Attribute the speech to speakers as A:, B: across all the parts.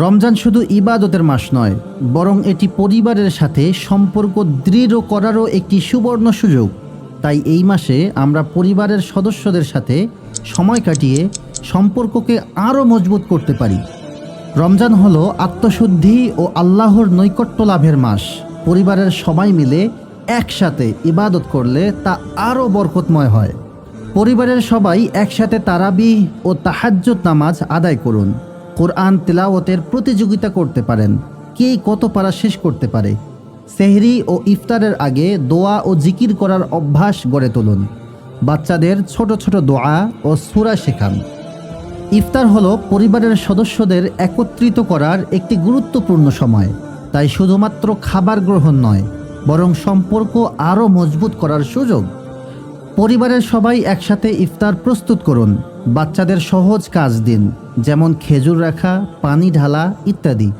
A: রমজান শুধু ইবাদতের মাস নয়, বরং এটি পরিবারের সাথে সম্পর্ক দৃঢ় করারও একটি সুবর্ণ সুযোগ। তাই এই মাসে আমরা পরিবারের সদস্যদের সাথে সময় কাটিয়ে সম্পর্ককে আরও মজবুত করতে পারি। রমজান হল আত্মশুদ্ধি ও আল্লাহর নৈকট্য লাভের মাস। পরিবারের সবাই মিলে একসাথে ইবাদত করলে তা আরও বরকতময় হয়। পরিবারের সবাই একসাথে তারাবি ও তাহাজ্জুদ নামাজ আদায় করুন। কোরআন তেলাওয়াতের প্রতিযোগিতা করতে পারেন। কে কত পারা শেষ করতে পারে? সেহরি ও ইফতারের আগে দোয়া ও জিকির করার অভ্যাস গড়ে তুলুন। বাচ্চাদের ছোট ছোট দোয়া ও সুরা শেখান। ইফতার হলো পরিবারের সদস্যদের একত্রিত করার একটি গুরুত্বপূর্ণ সময়। তাই শুধুমাত্র খাবার গ্রহণ নয়, বরং সম্পর্ক আরও মজবুত করার সুযোগ। পরিবারের সবাই একসাথে ইফতার প্রস্তুত করুন। বাচ্চাদের সহজ কাজ দিন, যেমন খেজুর রাখা, পানি ঢালা ইত্যাদি।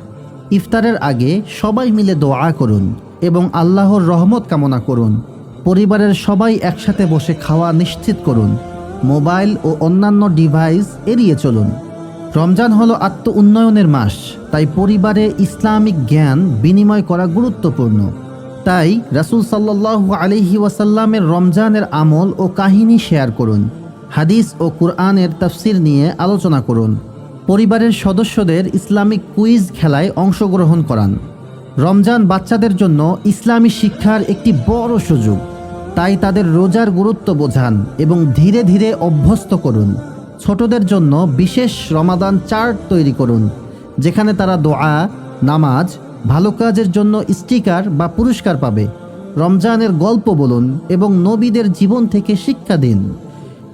A: ইফতারের আগে সবাই মিলে দোয়া করুন এবং আল্লাহর রহমত কামনা করুন। পরিবারের সবাই একসাথে বসে খাওয়া নিশ্চিত করুন। মোবাইল ও অন্যান্য ডিভাইস এড়িয়ে চলুন। রমজান হলো আত্ম উন্নয়নের মাস, তাই পরিবারে ইসলামিক জ্ঞান বিনিময় করা গুরুত্বপূর্ণ। তাই রাসূল সাল্লাল্লাহু আলাইহি ওয়াসাল্লামের রমজানের আমল ও কাহিনী শেয়ার করুন, হাদিস ও কুরআনের তাফসির নিয়ে আলোচনা করুন, পরিবারের সদস্যদের ইসলামিক কুইজ খেলায় অংশগ্রহণ করান। রমজান বাচ্চাদের জন্য ইসলামী শিক্ষার একটি বড় সুযোগ। তাই তাদের রোজার গুরুত্ব বোঝান এবং ধীরে ধীরে অভ্যস্ত করুন। ছোটদের জন্য বিশেষ রমাদান চার্ট তৈরি করুন, যেখানে তারা দোয়া, নামাজ ভালো কাজের জন্য স্টিকার বা পুরস্কার পাবে। রমজানের গল্প বলুন এবং নবীদের জীবন থেকে শিক্ষা দিন।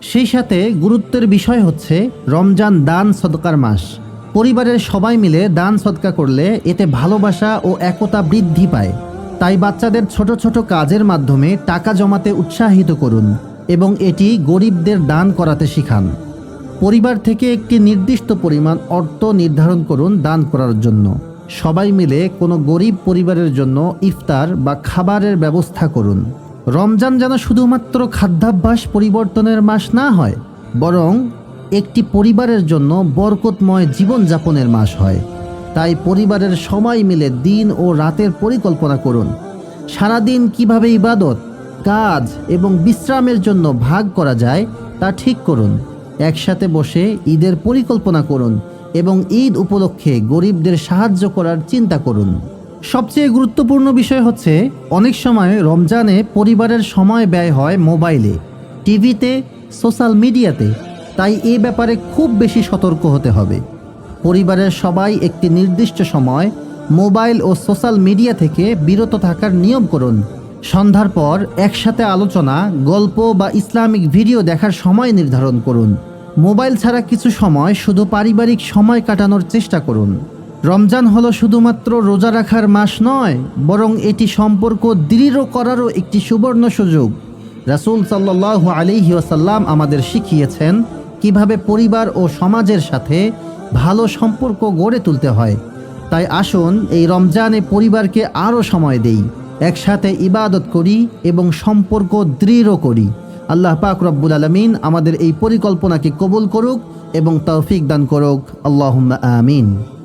A: সেই সাথে গুরুত্বের বিষয় হচ্ছে রমজান দান সদকার মাস। পরিবারের সবাই মিলে দান সদকা করলে এতে ভালোবাসা ও একতা বৃদ্ধি পায়। তাই বাচ্চাদের ছোট ছোট কাজের মাধ্যমে টাকা জমাতে উৎসাহিত করুন এবং এটি গরিবদের দান করাতে শিখান। পরিবার থেকে একটি নির্দিষ্ট পরিমাণ অর্থ নির্ধারণ করুন দান করার জন্য। সবাই মিলে কোনো গরিব পরিবারের জন্য ইফতার বা খাবারের ব্যবস্থা করুন। রমজান যেন শুধুমাত্র খাদ্যাভ্যাস পরিবর্তনের মাস না হয়, বরং একটি পরিবারের জন্য বরকতময় জীবনযাপনের মাস হয়। তাই পরিবারের সবাই মিলে দিন ও রাতের পরিকল্পনা করুন। সারাদিন কীভাবে ইবাদত, কাজ এবং বিশ্রামের জন্য ভাগ করা যায় তা ঠিক করুন। একসাথে বসে ঈদের পরিকল্পনা করুন এবং ঈদ উপলক্ষে গরিবদের সাহায্য করার চিন্তা করুন। সবচেয়ে গুরুত্বপূর্ণ বিষয় হচ্ছে, অনেক সময় রমজানে পরিবারের সময় ব্যয় হয় মোবাইলে, টিভিতে, সোশ্যাল মিডিয়াতে, তাই এ ব্যাপারে খুব বেশি সতর্ক হতে হবে। পরিবারের সবাই একটি নির্দিষ্ট সময় মোবাইল ও সোশ্যাল মিডিয়া থেকে বিরত থাকার নিয়ম করুন। সন্ধ্যার পর একসাথে আলোচনা, গল্প বা ইসলামিক ভিডিও দেখার সময় নির্ধারণ করুন। মোবাইল ছাড়া কিছু সময় শুধু পারিবারিক সময় কাটানোর চেষ্টা করুন। রমজান হলো শুধুমাত্র রোজা রাখার মাস নয়, বরং এটি সম্পর্ক দৃঢ় করারও একটি সুবর্ণ সুযোগ। রাসূল সাল্লাহ আলিহি ওসাল্লাম আমাদের শিখিয়েছেন কীভাবে পরিবার ও সমাজের সাথে ভালো সম্পর্ক গড়ে তুলতে হয়। তাই আসুন এই রমজানে পরিবারকে আরও সময় দেই। একসাথে ইবাদত করি এবং সম্পর্ক দৃঢ় করি। আল্লাহ পাক রব্বুল আলমিন আমাদের এই পরিকল্পনাকে কবুল করুক এবং তৌফিক দান করুক। আল্লাহ আমিন।